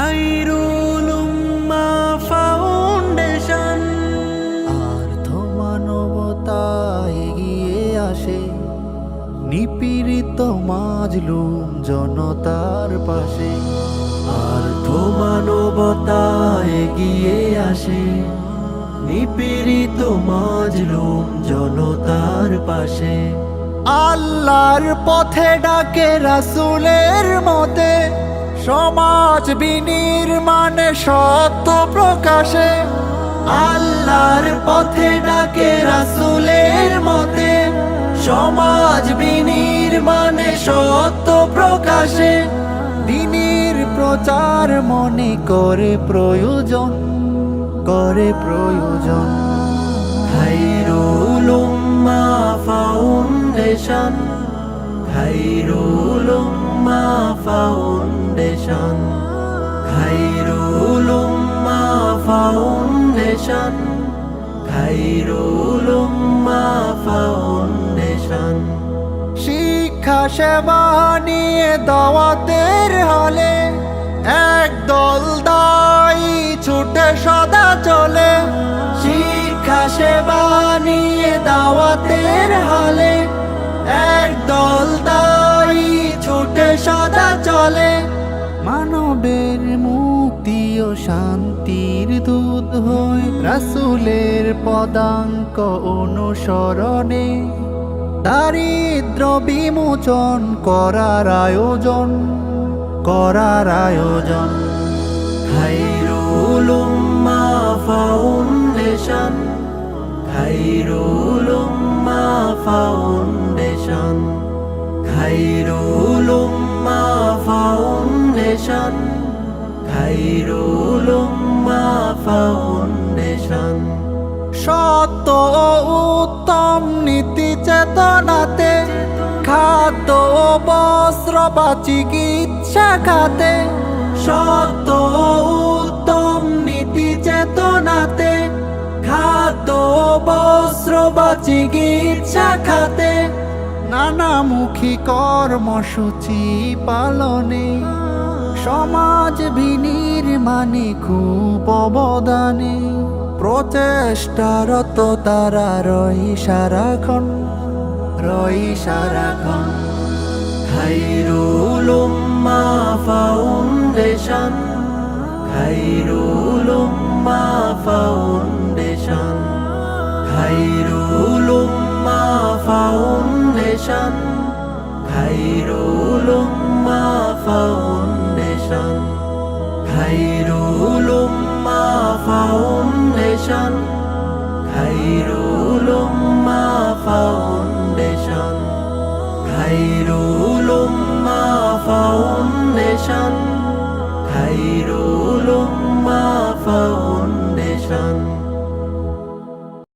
Khairul Umma foundation আর্থ মানবতা এগিয়ে আসে নিপীড়িত মাজলুম জনতার পাশে। আর্থ মানবতা এগিয়ে আসে নিপীড়িত মাজলুম জনতার পাশে। আল্লাহর পথে ডাকে রাসুলের মতে। সমাজ বিনির্মাণে সত্য প্রকাশে। আল্লাহর পথে ডাকে, রাসুলের মতে। সমাজ বিনির্মাণে সত্য প্রকাশে। দিনের প্রচার মনে করে প্রয়োজন করে প্রয়োজন। Foundation Khairul foundation, Khairul foundation. শিক্ষা সেবা নিয়ে দাওয়াতের হলে এক দল দায়ী ছুটে সদা চলে। শিক্ষা সেবা নিয়ে দাওয়াতের হলে এক শান্তির দুধ হয়ে রাসুলের পদাঙ্ক অনুসরণে। দারিদ্র বিমোচন করার আয়োজন করার আয়োজন। Khairul foundation Khairul Umma foundation Khairul foundation. Khairul Umma foundation. সত্য ও উত্তম নীতি চেতনাতে, খাদ্য বস্ত্র বা চিকিৎসা খাতে। সত্য ও উত্তম নীতি চেতনাতে, খাদ্য বস্ত্র বা চিকিৎসা খাতে। নানামুখী কর্মসূচি পালনে সমাজ বিনির্মাণে খুব অবদানে। প্রচেষ্টারত তারা রই সারাক্ষণ রই সারাক্ষণ। Khairul Umma foundation Khairul Umma foundation. Khairul foundation Khairul foundation Khairul Umma foundation Khairul উম্মা ফাউন্ডেশন খাইরুল